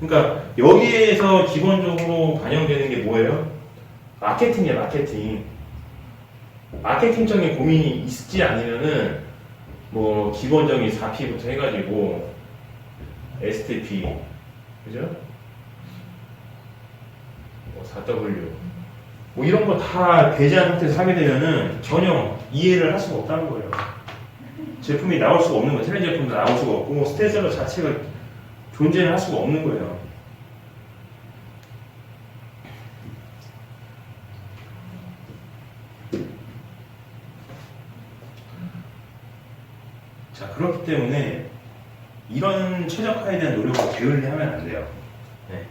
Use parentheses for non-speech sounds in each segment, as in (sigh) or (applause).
그러니까 여기에서 기본적으로 반영되는 게 뭐예요? 마케팅이야, 마케팅. 마케팅적인 고민이 있지 않으면은 뭐 기본적인 4P부터 해가지고 STP, 그죠? 뭐 4W, 뭐 이런 거다 배제한 상태에서 하게 되면은 전혀 이해를 할 수가 없다는 거예요. 제품이 나올 수가 없는 거예요. 틀린 제품도 나올 수가 없고 스테이셀러 자체가 존재를 할 수가 없는 거예요. 자, 그렇기 때문에 이런 최적화에 대한 노력을 게을리 하면 안 돼요. 네.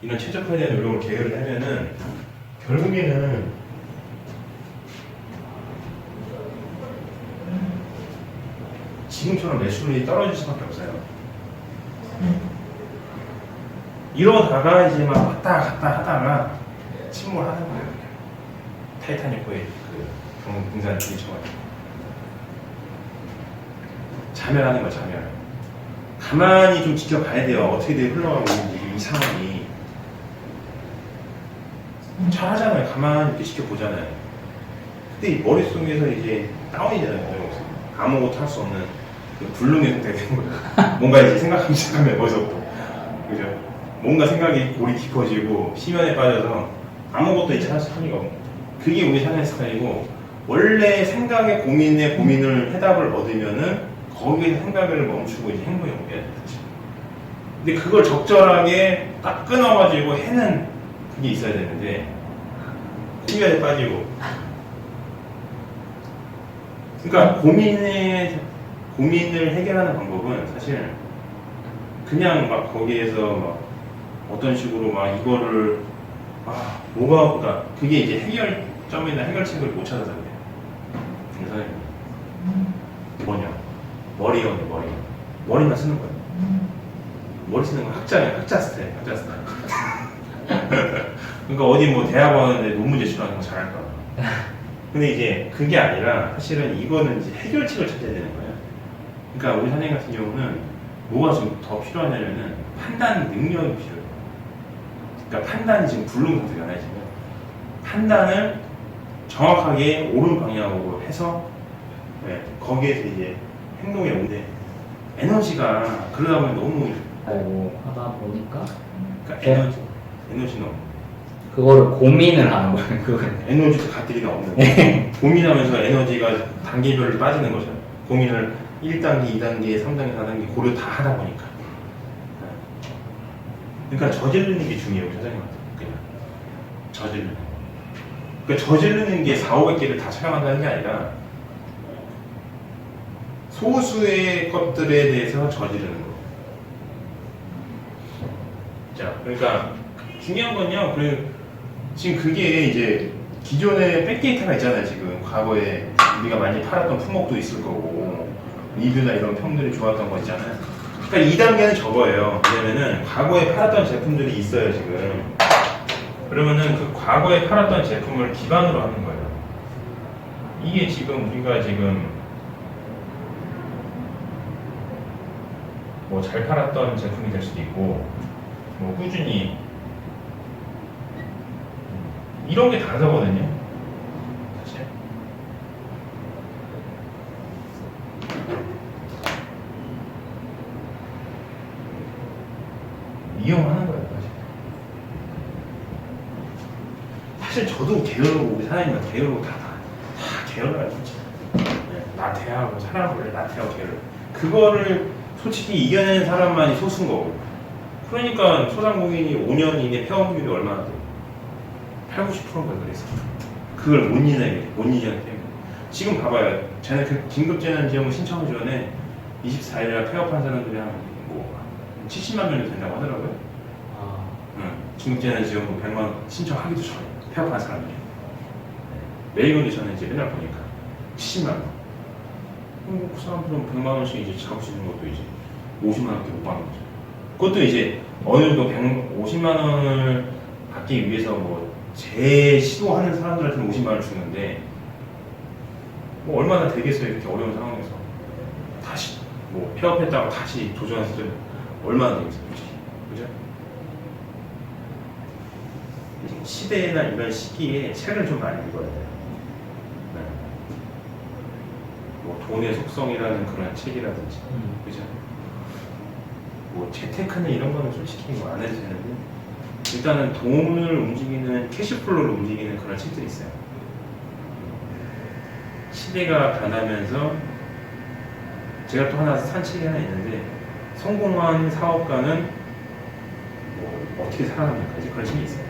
이런 최적화에 대한 노력을 게을리 하면은 결국에는 지금처럼 매출이 떨어질 수밖에 없어요. 이러다가 이제 막 왔다 갔다 하다가 침몰하는 거예요. 타이타닉 호의 그 경- 등산 기처럼 자멸하는 거 자멸. 가만히 좀 지켜봐야 돼요. 어떻게 돼 흘러가고 있는지 이 상황이. 잘 하잖아요. 가만히 이렇게 지켜보잖아요. 근데 이 머릿속에서 이제 다운이잖아요. 아무것도 할 수 없는 그 불능의 상태가 되는 거죠. 뭔가 이제 생각하기 시작하면 머릿속부터. 그죠? 뭔가 생각이 골이 깊어지고 심연에 빠져서 아무것도 이제 할 수- 할 리가 없고 그게 우리 사는 스타일이고 원래 생각에 고민에 고민을 해답을 얻으면은 거기에 생각을 멈추고 이제 행동에 옮겨야 되지. 근데 그걸 적절하게 딱 끊어가지고 해는 그게 있어야 되는데 심연에 빠지고 그러니까 고민에 고민을 해결하는 방법은 사실 그냥 막 거기에서 막 어떤 식으로 막 이거를 아 뭐가 보다 그게 이제 해결점이나 해결책을 못 찾아서 그래요. 등산이 뭐냐 오네 머리 머리만 쓰는 거예요. 머리 쓰는 건 학자예요 학자 스타일 학자 스타일. (laughs) 그러니까 어디 뭐 대학원에 논문 제출하는 거 잘할 거야. 근데 이제 그게 아니라 사실은 이거는 이제 해결책을 찾아야 되는 거예요. 그러니까 우리 선생님 같은 경우는 뭐가 좀더 필요하냐면은 판단 능력이 필요해요. 그러니까 판단이 지금 불능 상태잖아요, 지금. 판단을 정확하게 옳은 방향으로 해서 네, 거기에서 이제 행동에 오는데 에너지가 그러다 보면 너무 하고 하다 보니까 그러니까 에너지 에너지는 없는 그거를 고민을 하는 거예요. 그걸. 에너지도 갓들이가 없는 (laughs) 거예요. 고민하면서 에너지가 단계별로 빠지는 거죠. 고민을 1단계, 2단계, 3단계, 4단계 고려 다 하다 보니까. 그러니까 저지르는 게 중요해요, 사장님한테. 그냥. 저지르는. 그러니까 저지르는 게 4, 500개를 다 촬영한다는 게 아니라 소수의 것들에 대해서 저지르는 거. 자, 그러니까 중요한 건요. 그 지금 그게 이제 기존의 백데이터가 있잖아요. 지금 과거에 우리가 많이 팔았던 품목도 있을 거고 리뷰나 이런 평들이 좋았던 거 있잖아요. 그러니까 2단계는 저거예요. 왜냐면은 과거에 팔았던 제품들이 있어요. 지금. 그러면은 그 과거에 팔았던 제품을 기반으로 하는 거예요. 이게 지금 우리가 지금 뭐 잘 팔았던 제품이 될 수도 있고 뭐 꾸준히 이런 게 다르거든요. 사실. 이용하는 거예요, 사실. 저도 게으르고 우리 사장님은 게으르고 다, 다, 다 게을러요, 진짜. 네, 나태하고 사람 원래 나태하고 게을러. 그거를 솔직히 이겨내는 사람만이 소수인 거고. 그러니까 소상공인이 5년 이내 폐업률이 얼마나 돼요? 8, 90%가 그래서 그걸 못 이겨내게 못 이겨내기 때문에 지금 봐봐요 쟤네 그 긴급재난지원금 신청 전에 24일날 폐업한 사람들이 한 뭐 70만 명이 된다고 하더라고요. 아, 응. 긴급재난지원금 100만 원 신청하기도 전에 폐업한 사람들이. 메일 컨디션은 이제 맨날 보니까 70만 원 그럼 그 사람들은 100만 원씩 이제 잡을 수 있는 것도 이제 50만 원밖에 못 받는 거죠. 그것도 이제 어느 정도 150만 원을 받기 위해서 뭐 재시도하는 사람들한테는 50만 원을 주는데 뭐 얼마나 되겠어요 이렇게 어려운 상황에서. 다시 뭐 폐업했다고 다시 도전했을 때 얼마나 되겠어요 솔직히 그죠? 시대나 이런 시기에 책을 좀 많이 읽어야 돼요. 네. 뭐 돈의 속성이라는 그런 책이라든지, 음. 그죠? 뭐 재테크는 이런 거는 솔직히 뭐 안 해도 되는데 일단은 돈을 움직이는 캐시플로를 움직이는 그런 책들이 있어요. 시대가 변하면서 제가 또 하나 산 책이 하나 있는데 성공한 사업가는 뭐 어떻게 그런 책이 있어요.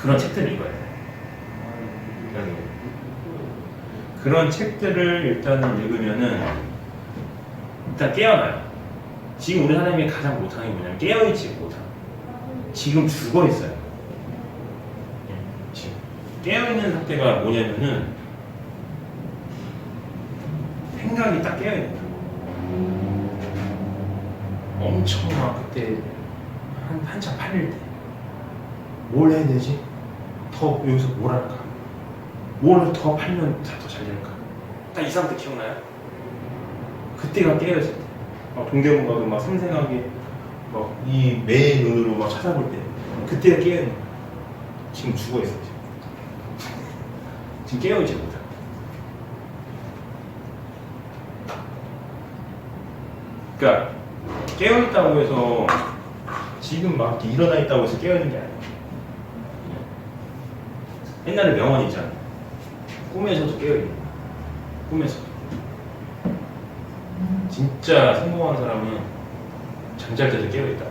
그런 책들을 읽어야 돼요. 그래서 그런 책들을 일단은 읽으면은 일단 깨어나요. 지금 우리 사람이 가장 못하는 게 뭐냐면 깨어있지 못함. 지금 죽어 있어요. 예, 깨어있는 상태가 뭐냐면은 생각이 딱 깨어있는 거예요. 엄청 막 그때 한, 한참 팔릴 때 뭘 해야 되지? 더 여기서 뭘 할까? 뭘 더 팔면 더잘 될까? 딱 이 상태 기억나요? 그때가 깨어있을 때. 막 동대문 가도 막 섬생하게 막 이 매 눈으로 막 찾아볼 때 그때가 깨어있는 거야. 지금 죽어 있어 지금. 지금 깨어있지 못해. 그러니까 깨어있다고 해서 지금 막 이렇게 일어나 있다고 해서 깨어있는 게 아니야. 옛날에 명언 있잖아. 꿈에서도 깨어있는 거야. 꿈에서도. 진짜 성공한 사람은 잠잘 때도 깨어있다.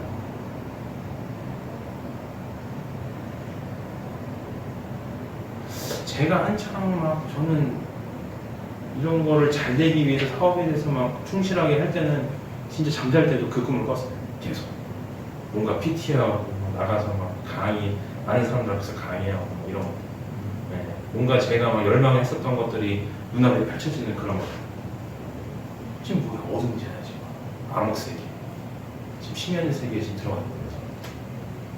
제가 한창 막 저는 이런 거를 잘 되기 위해서 사업에 대해서 막 충실하게 할 때는 진짜 잠잘 때도 그 꿈을 꿨어요. 계속. 뭔가 PT하고 나가서 막 강의, 많은 사람들 앞에서 강의하고 뭐 이런 거. 네. 뭔가 제가 막 열망했었던 것들이 눈앞에 펼쳐지는 그런 거. 지금 뭐야 어둠이잖아 지금 암흑 세계 지금 심연의 세계에 지금 들어가 있는 거죠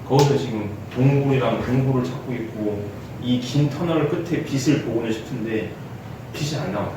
거기서 지금 동굴이랑 동굴을 찾고 있고 이 긴 터널 끝에 빛을 보고는 싶은데 빛이 안 나와